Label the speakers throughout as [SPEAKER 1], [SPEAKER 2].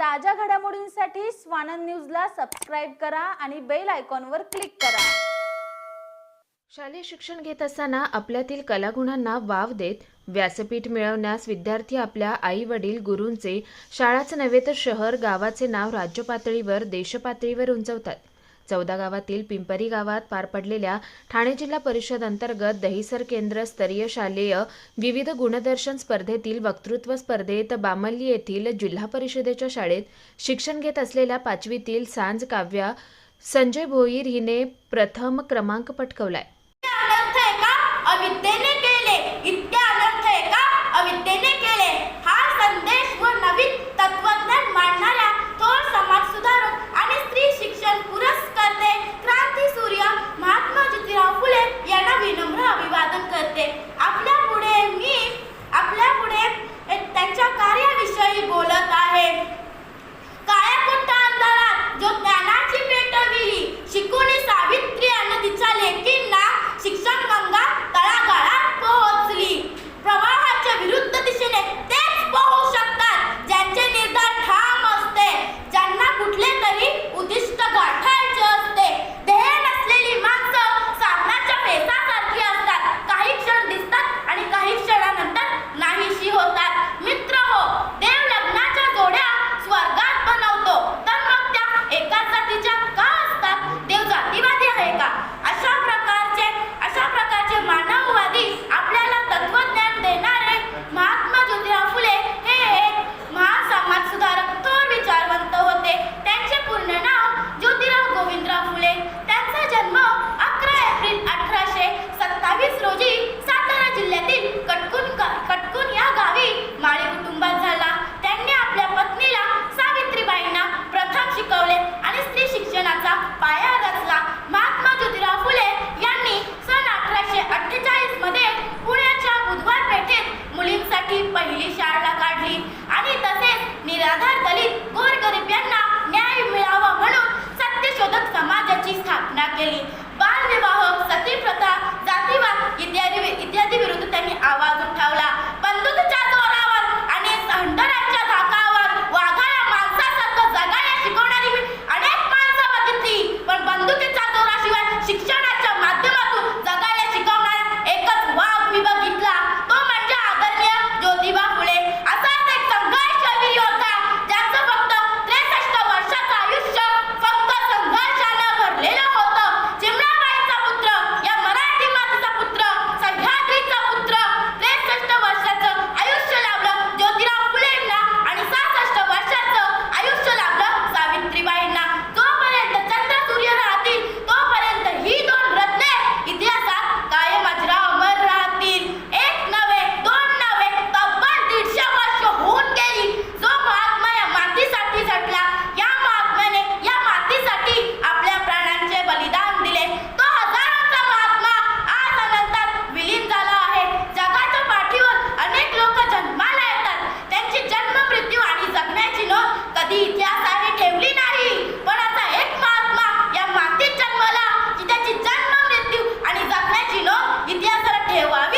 [SPEAKER 1] ताज्या घडामोडींसाठी स्वानंद न्यूजला सबस्क्राईब करा आणि बेल आयकॉनवर क्लिक करा.
[SPEAKER 2] शालेय शिक्षण घेत असताना आपल्यातील कलागुणांना वाव देत व्यासपीठ मिळवण्यास विद्यार्थी आपल्या आई वडील गुरूंचे शाळाच नव्हे तर शहर गावाचे नाव राज्यपातळीवर देशपातळीवर उंचवतात. चौदा गावातील पिंपरी गावात पार पडलेल्या ठाणे जिल्हा परिषद अंतर्गत दहिसर केंद्र स्तरीय शालेय विविध गुणदर्शन स्पर्धेतील वक्तृत्व स्पर्धेत बामल्ली येथील जिल्हा परिषदेच्या शाळेत शिक्षण घेत असलेल्या पाचवीतील सांज काव्या संजय भोईर हिने प्रथम क्रमांक पटकवलाय.
[SPEAKER 3] हा संदेश व नवीन तत्वज्ञान मांडणार केली. बालविवाह सतीप्रथा जातीवाद इत्यादी इत्यादी विरुद्ध त्यांनी आवाज उठा Olha,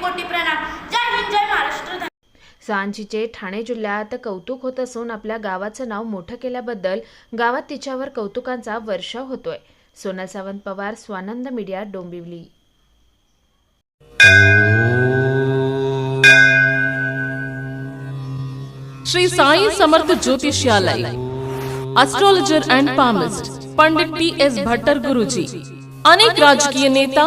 [SPEAKER 3] कोटी प्रणाम. जय हिंद जय महाराष्ट्र.
[SPEAKER 2] सांचीचे ठाणे जिल्ह्यात कौतुक होत असून आपल्या गावाचं नाव मोठं केल्याबद्दल गावात तिच्यावर कौतुकांचा वर्षाव होतोय. Sonal Sawant Pawar Swanand media Dombivli.
[SPEAKER 4] Shri Sai Samarth Jyotishalay astrologer and palmist Pandit T S Bhattar Guruji अनेक राजकीय नेता